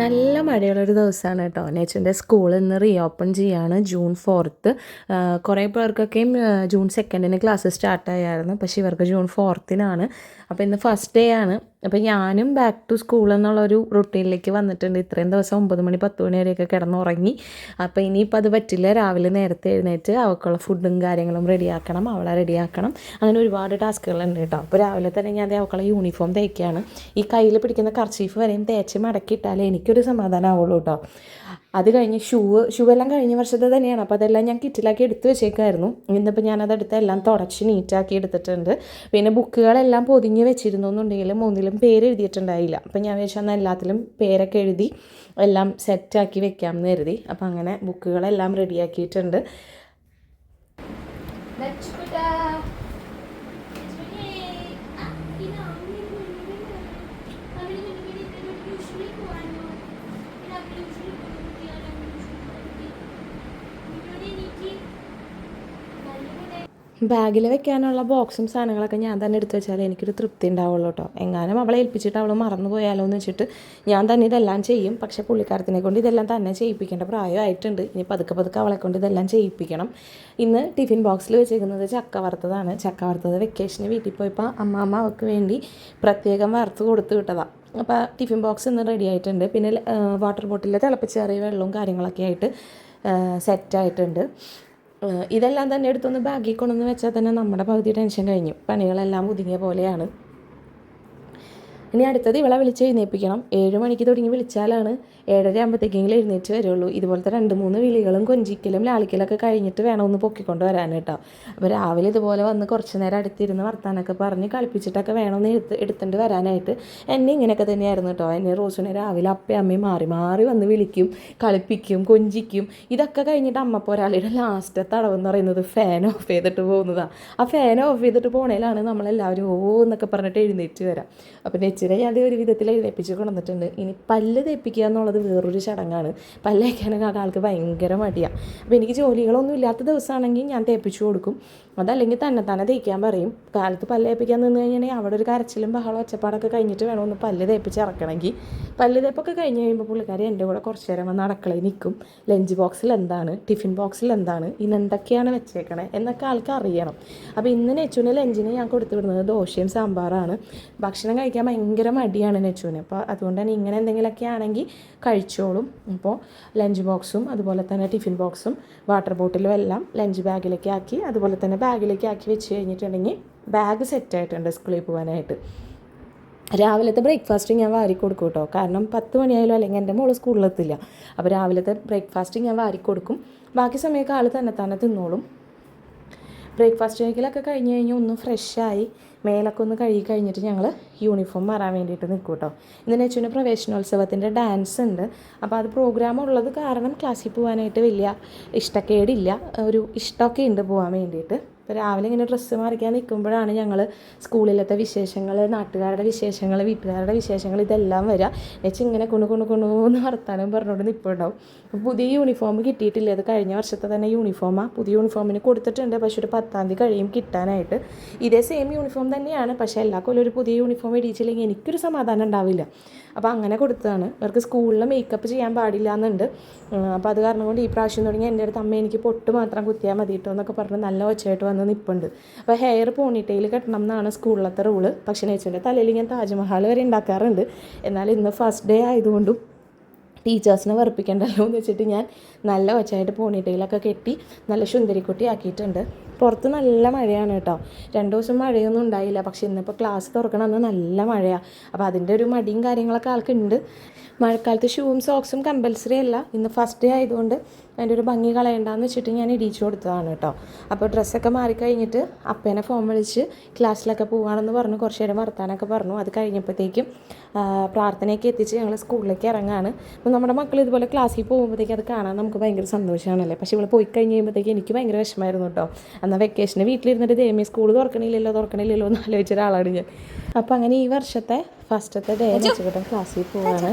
നല്ല മഴയുള്ളൊരു ദിവസമാണ് കേട്ടോ. നേച്ചന്റെ സ്കൂൾ ഇന്ന് റീ ഓപ്പൺ ചെയ്യാണ് ജൂൺ ഫോർത്ത് കുറേ പേർക്കൊക്കെയും ജൂൺ സെക്കൻഡിന് ക്ലാസ് സ്റ്റാർട്ടായിരുന്നു പക്ഷേ ഇവർക്ക് ജൂൺ ഫോർത്തിനാണ് അപ്പോൾ ഇന്ന് ഫസ്റ്റ് ഡേ ആണ്. അപ്പോൾ ഞാനും ബാക്ക് ടു സ്കൂൾ എന്നുള്ളൊരു റുട്ടീനിലേക്ക് വന്നിട്ടുണ്ട്. ഇത്രയും ദിവസം ഒമ്പത് മണി പത്ത് മണി വരെയൊക്കെ കിടന്നുറങ്ങി. അപ്പോൾ ഇനിയിപ്പോൾ അത് പറ്റില്ല. രാവിലെ നേരത്തെ എഴുന്നേറ്റ് അവൾക്കുള്ള ഫുഡും കാര്യങ്ങളും റെഡിയാക്കണം അവളെ റെഡിയാക്കണം അങ്ങനെ ഒരുപാട് ടാസ്കുകളുണ്ട് കേട്ടോ. അപ്പോൾ രാവിലെ തന്നെ ഞാൻ അവൾക്കുള്ള യൂണിഫോം തേക്കുകയാണ് ഈ കയ്യിൽ പിടിക്കുന്ന കർച്ചീഫ് വരെയും തേച്ച് മടക്കിയിട്ടാലേ എനിക്കൊരു സമാധാനമാവുള്ളൂ കേട്ടോ. അത് കഴിഞ്ഞ് ഷൂ ഷൂ എല്ലാം കഴിഞ്ഞ വർഷത്തെ തന്നെയാണ്. അപ്പോൾ അതെല്ലാം ഞാൻ കിറ്റിലാക്കി എടുത്ത് വെച്ചേക്കായിരുന്നു. ഇന്നിപ്പോൾ ഞാനതെടുത്ത് എല്ലാം തുടച്ച് നീറ്റാക്കി എടുത്തിട്ടുണ്ട്. പിന്നെ ബുക്കുകളെല്ലാം പൊതിഞ്ഞ് വെച്ചിരുന്നു എന്നുണ്ടെങ്കിൽ മൂന്നിലും പേര് എഴുതിയിട്ടുണ്ടായില്ല. അപ്പോൾ ഞാൻ എന്നാൽ എല്ലാത്തിലും പേരൊക്കെ എഴുതി എല്ലാം സെറ്റാക്കി വെക്കാം എന്ന് കരുതി. അപ്പോൾ അങ്ങനെ ബുക്കുകളെല്ലാം റെഡിയാക്കിയിട്ടുണ്ട്. Thank ലച്ചുകുട്ടേ. ആ, ഇതാ, ഇങ്ങനെ ഇങ്ങനെ ഇങ്ങനെ. അവിടെ ഇങ്ങനെ ഇങ്ങനെ ഇങ്ങനെ ഒരു usually പോവാനോ? ഇത് അവിടെ usually പോകുന്ന കുട്ടിയാണ്, അവിടെ usually പോകുന്ന കുട്ടി. ഇവിടെ എനിക്ക് നല്ലപോലെ ബാഗിൽ വെക്കാനുള്ള ബോക്സും സാധനങ്ങളൊക്കെ ഞാൻ തന്നെ എടുത്തു വെച്ചാൽ എനിക്കൊരു തൃപ്തി ഉണ്ടാവുള്ളൂ കേട്ടോ എങ്ങാനും അവളെ ഏൽപ്പിച്ചിട്ട് അവൾ മറന്നു പോയാലോ എന്ന് വെച്ചിട്ട് ഞാൻ തന്നെ ഇതെല്ലാം ചെയ്യും. പക്ഷേ പുള്ളിക്കാരത്തിനെ കൊണ്ട് ഇതെല്ലാം തന്നെ ചെയ്യിപ്പിക്കേണ്ട പ്രായമായിട്ടുണ്ട്. ഇനി പതുക്കെ പതുക്കെ അവളെ കൊണ്ട് ഇതെല്ലാം ചെയ്യിപ്പിക്കണം. ഇന്ന് ടിഫിൻ ബോക്സിൽ വെച്ചേക്കുന്നത് ചക്ക വറുത്തതാണ്. ചക്ക വറുത്തത് വെക്കേഷന് വീട്ടിൽ പോയപ്പോൾ അമ്മാമ്മ അവൾക്ക് വേണ്ടി പ്രത്യേകം വറുത്ത് കൊടുത്തു വിട്ടതാണ് അപ്പോൾ ടിഫിൻ ബോക്സ് ഇന്ന് റെഡി ആയിട്ടുണ്ട്. പിന്നെ വാട്ടർ ബോട്ടിലിൽ തിളപ്പിച്ചേറിയ വെള്ളവും കാര്യങ്ങളൊക്കെ ആയിട്ട് സെറ്റായിട്ടുണ്ട് ഇതെല്ലാം തന്നെ എടുത്തൊന്ന് ബാഗിൽ വെച്ചാൽ തന്നെ നമ്മുടെ പകുതി ടെൻഷൻ കഴിഞ്ഞു. പണികളെല്ലാം ഒതുങ്ങിയ പോലെയാണ്. ഇനി അടുത്തത് ഇവളെ വിളിച്ച് എഴുന്നേൽപ്പിക്കണം ഏഴ് മണിക്ക് തുടങ്ങി വിളിച്ചാലാണ് ഏഴര ആകുമ്പോഴത്തേക്കെങ്കിലും എഴുന്നേറ്റ് വരുള്ളൂ. ഇതുപോലത്തെ രണ്ട് മൂന്ന് വിളികളും കൊഞ്ചിക്കലും ലാളിക്കലൊക്കെ കഴിഞ്ഞിട്ട് വേണം ഒന്ന് പൊക്കിക്കൊണ്ട് വരാൻ കേട്ടോ. അപ്പോൾ രാവിലെ ഇതുപോലെ വന്ന് കുറച്ച് നേരം അടുത്തിരുന്ന് വർത്താനൊക്കെ പറഞ്ഞ് കളിപ്പിച്ചിട്ടൊക്കെ വേണമെന്ന് എടുത്ത് എടുത്തുകൊണ്ട് വരാനായിട്ട് എന്നെ ഇങ്ങനെയൊക്കെ തന്നെയായിരുന്നു കേട്ടോ. എന്നെ റോസിനെ രാവിലെ അപ്പയും അമ്മയും മാറി മാറി വന്ന് വിളിക്കും കളിപ്പിക്കും കൊഞ്ചിക്കും. ഇതൊക്കെ കഴിഞ്ഞിട്ട് അമ്മ പോരാളിയുടെ ലാസ്റ്റത്തെ തടവെന്ന് പറയുന്നത് ഫാൻ ഓഫ് ചെയ്തിട്ട് പോകുന്നതാണ് ആ ഫാൻ ഓഫ് ചെയ്തിട്ട് പോണേലാണ് നമ്മളെല്ലാവരും ഓ എന്നൊക്കെ പറഞ്ഞിട്ട് എഴുന്നേറ്റ് വരാം. അപ്പം നെച്ചിനെ ഞാൻ ഒരു വിധത്തിൽ എഴുന്നേപ്പിച്ച് കൊണ്ടുവന്നിട്ടുണ്ട്. ഇനി പല്ല് തേപ്പിക്കുക എന്നുള്ളത് വേറൊരു ചടങ്ങാണ്. പല്ല് തേക്കാനൊക്കെ ആൾക്ക് ഭയങ്കര മടിയാണ് അപ്പോൾ എനിക്ക് ജോലികളൊന്നും ഇല്ലാത്ത ദിവസമാണെങ്കിൽ ഞാൻ തേപ്പിച്ചു കൊടുക്കും. അതല്ലെങ്കിൽ തന്നെ തന്നെ തേക്കാൻ പറയും. കാലത്ത് പല്ല് തേപ്പിക്കാൻ നിന്ന് കഴിഞ്ഞാൽ അവിടെ ഒരു കരച്ചിലും ബഹളം ഒച്ചപ്പാടൊക്കെ കഴിഞ്ഞിട്ട് വേണം ഒന്ന് പല്ല് തേപ്പിച്ച് ഇറക്കണമെങ്കിൽ. പല്ല് തേപ്പൊക്കെ കഴിഞ്ഞ് കഴിയുമ്പോൾ പുള്ളിക്കാരി എന്റെ കൂടെ കുറച്ച് നേരം വന്ന് അടക്കളയിൽ നിൽക്കും. ലഞ്ച് ബോക്സിൽ എന്താണ്? ടിഫിൻ ബോക്സിൽ എന്താണ്? ഇന്ന് എന്തൊക്കെയാണ് വെച്ചേക്കണേ? എന്നൊക്കെ ആൾക്ക് അറിയണം. അപ്പോൾ ഇന്ന് നെച്ചുവിന് ലഞ്ചിന് ഞാൻ കൊടുത്തു വിടുന്നത് ദോശയും സാമ്പാറാണ്. ഭക്ഷണം കഴിക്കാൻ ഭയങ്കര മടിയാണ് നെച്ചുവിന്. അപ്പോൾ അതുകൊണ്ട് തന്നെ ഇങ്ങനെ എന്തെങ്കിലുമൊക്കെ ആണെങ്കിൽ കഴിച്ചോളും. അപ്പോൾ ലഞ്ച് ബോക്സും അതുപോലെ തന്നെ ടിഫിൻ ബോക്സും വാട്ടർ ബോട്ടിലും എല്ലാം ലഞ്ച് ബാഗിലേക്ക് ആക്കി അതുപോലെ തന്നെ ബാഗിലേക്ക് ആക്കി വെച്ച് കഴിഞ്ഞിട്ടുണ്ടെങ്കിൽ ബാഗ് സെറ്റായിട്ടുണ്ട് സ്കൂളിൽ പോകാനായിട്ട്. രാവിലത്തെ ബ്രേക്ക്ഫാസ്റ്റ് ഞാൻ വാരി കൊടുക്കും കേട്ടോ. കാരണം പത്ത് മണിയായാലും അല്ലെങ്കിൽ എന്റെ മോൾ സ്കൂളിലെത്തില്ല അപ്പോൾ രാവിലത്തെ ബ്രേക്ക്ഫാസ്റ്റ് ഞാൻ വാരി കൊടുക്കും. ബാക്കി സമയമൊക്കെ ആൾ തന്നെ തന്നെ തിന്നോളും. ബ്രേക്ക്ഫാസ്റ്റ് കഴിക്കലൊക്കെ കഴിഞ്ഞ് കഴിഞ്ഞ് ഒന്ന് ഫ്രഷായി മേലൊക്കെ ഒന്ന് കഴുകി കഴിഞ്ഞിട്ട് ഞങ്ങൾ യൂണിഫോം മാറാൻ വേണ്ടിയിട്ട് നിൽക്കും കേട്ടോ ഇന്ന് നെച്ചുവിന് പ്രവേശനോത്സവത്തിന്റെ ഡാൻസ് ഉണ്ട്. അപ്പോൾ അത് പ്രോഗ്രാം ഉള്ളത് കാരണം ക്ലാസ്സിൽ പോകാനായിട്ട് വലിയ ഇഷ്ടക്കേടില്ല. ഒരു ഇഷ്ടമൊക്കെ ഉണ്ട് പോകാൻ വേണ്ടിയിട്ട്. അപ്പോൾ രാവിലെ ഇങ്ങനെ ഡ്രസ്സ് മാറിക്കാൻ നിൽക്കുമ്പോഴാണ് ഞങ്ങൾ സ്കൂളിലത്തെ വിശേഷങ്ങൾ നാട്ടുകാരുടെ വിശേഷങ്ങൾ വീട്ടുകാരുടെ വിശേഷങ്ങൾ ഇതെല്ലാം വരിക. എന്നുവെച്ചാൽ ഇങ്ങനെ കുണു കുണു കുണുന്ന് വർത്താനം പറഞ്ഞുകൊണ്ട് നിൽപ്പുണ്ടാവും അപ്പോൾ പുതിയ യൂണിഫോം കിട്ടിയിട്ടില്ല? അത് കഴിഞ്ഞ വർഷത്തെ തന്നെ യൂണിഫോമാണ് പുതിയ യൂണിഫോമിന് കൊടുത്തിട്ടുണ്ട്. പക്ഷേ ഒരു പത്താം തീയതി കഴിയും കിട്ടാനായിട്ട്. ഇതേ സെയിം യൂണിഫോം തന്നെയാണ്. പക്ഷേ എല്ലാ കൊല്ലം ഒരു പുതിയ യൂണിഫോം മേടിച്ചില്ലെങ്കിൽ എനിക്കൊരു സമാധാനം ഉണ്ടാവില്ല. അപ്പോൾ അങ്ങനെ കൊടുത്തതാണ്. ഇവർക്ക് സ്കൂളിൽ മേക്കപ്പ് ചെയ്യാൻ പാടില്ല എന്നുണ്ട് അപ്പോൾ അത് കാരണം കൊണ്ട് ഈ പ്രാവശ്യം തുടങ്ങി എന്റെ അടുത്ത് അമ്മ എനിക്ക് പൊട്ട് മാത്രം കുത്തിയാൽ മതി എന്നൊക്കെ പറഞ്ഞ് നല്ല ഒച്ചയായിട്ട് വന്ന്. നിൽപ്പുണ്ട് അപ്പോൾ ഹെയർ പോണിട്ടയിൽ കെട്ടണം എന്നാണ് സ്കൂളിലത്തെ റൂൾ പക്ഷേ നെച്ചുവിന്റെ തലയിൽ ഞാൻ താജ്മഹൽ വരെ ഉണ്ടാക്കാറുണ്ട് എന്നാൽ ഇന്ന് ഫസ്റ്റ് ഡേ ആയതുകൊണ്ടും ടീച്ചേഴ്സിനെ വെറുപ്പിക്കണ്ടല്ലോ എന്ന് വെച്ചിട്ട് ഞാൻ നല്ല ഒച്ചയായിട്ട് പോണിട്ടയിലൊക്കെ കെട്ടി നല്ല ശുന്ദരിക്കുട്ടി ആക്കിയിട്ടുണ്ട്. പുറത്ത് നല്ല മഴയാണ് കേട്ടോ. രണ്ട് ദിവസം മഴയൊന്നും ഉണ്ടായില്ല. പക്ഷെ ഇന്നിപ്പോൾ ക്ലാസ് തുറക്കണമെന്ന് നല്ല മഴയാണ് അപ്പോൾ അതിന്റെ ഒരു മടിയും കാര്യങ്ങളൊക്കെ ആൾക്കുണ്ട്. മഴക്കാലത്ത് ഷൂവും സോക്സും കമ്പൽസറി അല്ല. ഇന്ന് ഫസ്റ്റ് ഡേ ആയതുകൊണ്ട് അതിന്റെ ഒരു ഭംഗി കളയണ്ടെന്ന് വെച്ചിട്ട് ഞാൻ ഇടിച്ചു കൊടുത്തതാണ് കേട്ടോ. അപ്പോൾ ഡ്രസ്സൊക്കെ മാറിക്കഴിഞ്ഞിട്ട് അപ്പേനെ ഫോൺ വിളിച്ച് ക്ലാസ്സിലൊക്കെ പോവാണെന്ന് പറഞ്ഞു കുറച്ച് നേരം വർത്താനൊക്കെ പറഞ്ഞു. അത് കഴിഞ്ഞപ്പോഴത്തേക്കും പ്രാർത്ഥനയൊക്കെ എത്തിച്ച് ഞങ്ങൾ സ്കൂളിലേക്ക് ഇറങ്ങാണ്. അപ്പോൾ നമ്മുടെ മക്കൾ ഇതുപോലെ ക്ലാസ്സിൽ പോകുമ്പോഴത്തേക്ക് അത് കാണാൻ നമുക്ക് ഭയങ്കര സന്തോഷമാണല്ലേ? പക്ഷേ ഇവിടെ പോയി കഴിഞ്ഞ് എനിക്ക് ഭയങ്കര വിഷമമായിരുന്നു കേട്ടോ. എന്നാൽ വെക്കേഷന് വീട്ടിലിരുന്നിട്ട് ദേമി സ്കൂൾ തുറക്കണില്ലല്ലോ തുറക്കണില്ലല്ലോ എന്ന് ആലോചിച്ച ഒരാളാണ് ഞാൻ. അപ്പോൾ അങ്ങനെ ഈ വർഷത്തെ ഫസ്റ്റത്തെ ഡേ വെച്ചിട്ട് ക്ലാസ്സിൽ പോവാണ്.